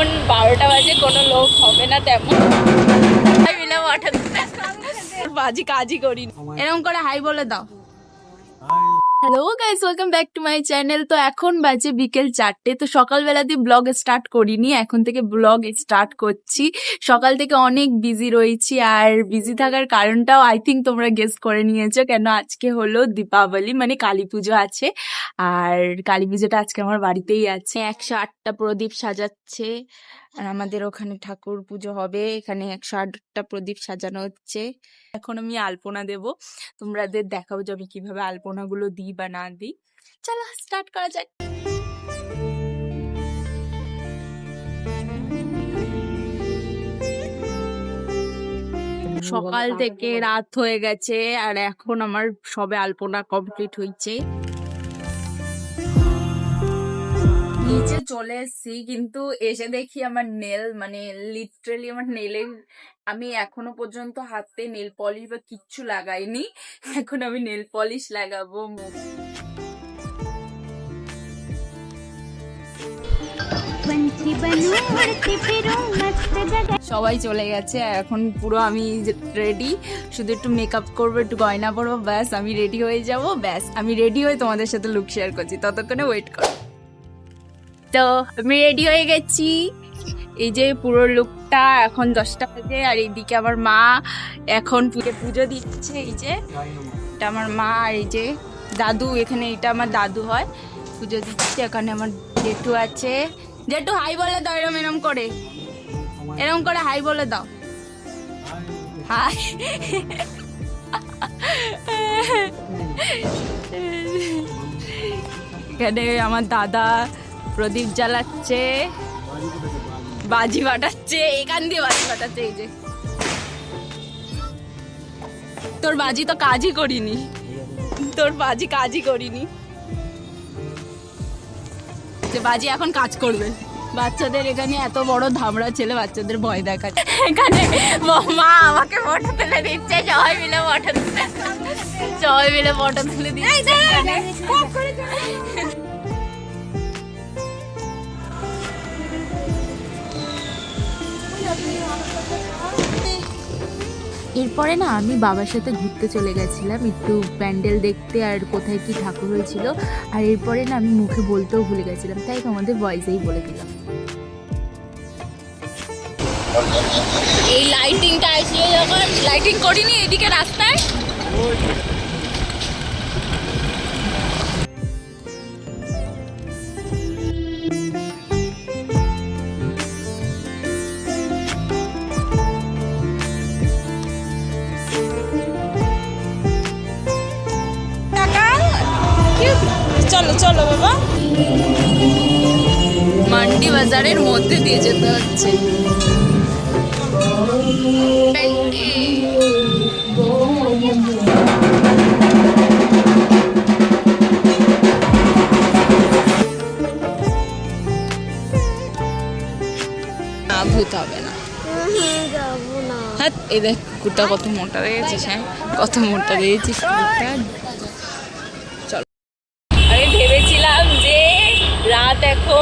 এখন বারোটা বাজে কোনো লোক হবে না তেমন। বাজি কাজই করি এরকম করে হাই বলে দাও। Hello guys welcome back to my channel তো এখন বাজে বিকেল চারটে, তো সকালবেলা দিয়ে ব্লগ স্টার্ট করিনি, এখন থেকে ব্লগ স্টার্ট করছি। সকাল থেকে অনেক বিজি রয়েছি, আর বিজি থাকার কারণটাও আই থিঙ্ক তোমরা গেস করে নিয়েছো, কেন আজকে হলো দীপাবলি মানে কালী পুজো আছে। আর কালী পুজোটা আজকে আমার বাড়িতেই আছে, একশো আটটা প্রদীপ সাজাচ্ছে। আর আমাদের ওখানে ঠাকুর পুজো হবে। এখানে একশো আটটা প্রদীপ সাজানো হচ্ছে। এখন আমি আলপনা দেব। তোমাদের দেখাবো যে আমি কীভাবে আলপনাগুলো দিই বা না দিই। চলো স্টার্ট করা যাক। সকাল থেকে রাত হয়ে গেছে আর এখন আমার সবে আলপনা কমপ্লিট হয়েছে নিচে চলে এসেছি কিন্তু এসে দেখি আমার নেল মানে লিটারেলি আমার নেলে আমি এখনও পর্যন্ত হাতে নেল পলিশ বা কিচ্ছু লাগাইনি। এখন আমি নেল পলিশ লাগাবো সবাই চলে গেছে এখন পুরো আমি রেডি শুধু একটু মেকআপ করব একটু গয়না পরবো ব্যাস আমি রেডি হয়ে যাব ব্যাস আমি রেডি হয়ে তোমাদের সাথে লুক শেয়ার করছি। ততক্ষণে ওয়েট করো। তো আমি রেডি হয়ে গেছি। এই যে পুরো লুকটা এখন দশটা বাজে আর এইদিকে আমার মা এখন পুজো পুজো দিচ্ছে, এই যে এটা আমার মা আর এই যে দাদু, এখানে এটা আমার দাদু হয়, পুজো দিচ্ছে, এখানে আমার জেঠু আছে। জেঠু হাই বলে দাও, এরম এরম করে। এরম করে হাই বলে দাও। হাই এখানে আমার দাদা প্রদীপ জ্বালাচ্ছে বাজি ফাটাচ্ছে এখান দিয়ে বাজি ফাটাচ্ছে এই যে তোর বাজি তো কাজই করিনি তোর বাজি কাজই করিনি যে বাজি এখন কাজ করবে বাচ্চাদের এখানে এত বড় ধামড়া ছেলে বাচ্চাদের ভয় দেখাচ্ছে এখানে ম- মা আমাকে ফটো তুলে দিচ্ছে সবাই মিলে ফটো তুলে সবাই মিলে ফটো তুলে দিচ্ছে এরপরে না আমি বাবার সাথে ঘুরতে চলে গেছিলাম, একটু প্যান্ডেল দেখতে আর কোথায় কি ঠাকুর হয়েছিল। আর এরপরে না আমি মুখে বলতেও ভুলে গেছিলাম, তাই তোমাদের ভয়েসেই বলে দিলাম। এই লাইটিংটা আসলে যখন লাইটিং করিনি, এদিকে রাস্তায়? চলো বাবা। মান্ডি বাজারের মধ্যে দিয়ে যেতে হচ্ছে। ভূত হবে না। হ্যাঁ এই দেখ কুকুরটা কত মোটা দেখেছিস হ্যাঁ? কত মোটা দেখেছিস কুকুরটা?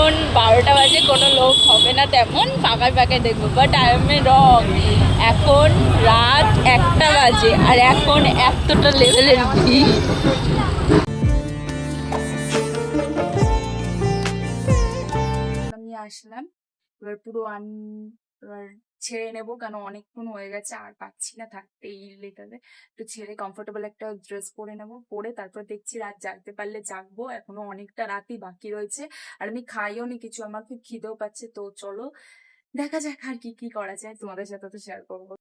এখন বারোটা বাজে কোনো লোক হবে না তেমন ফাঁকায় ফাঁকায় দেখব। But I am a wrong এখন রাত একটা বাজে আর এখন এতটা লেভেলের ভিড়। আমি আসলাম। এবার পুরো আন এবার ছেড়ে নেব কেন? অনেকক্ষণ হয়ে গেছে, আর পাচ্ছি না থাকতে এই একটু ছেড়ে কমফোর্টেবল একটা ড্রেস পরে নেব। পরে তারপর দেখছি রাত জাগতে পারলে জাগবো। এখনও অনেকটা রাতই বাকি রয়েছে। আর আমি খাইও নি কিছু, আমার খুব খিদেও পাচ্ছে। তো চলো, দেখা যাক আর কি কি করা যায়। তোমাদের সাথে তো শেয়ার করব।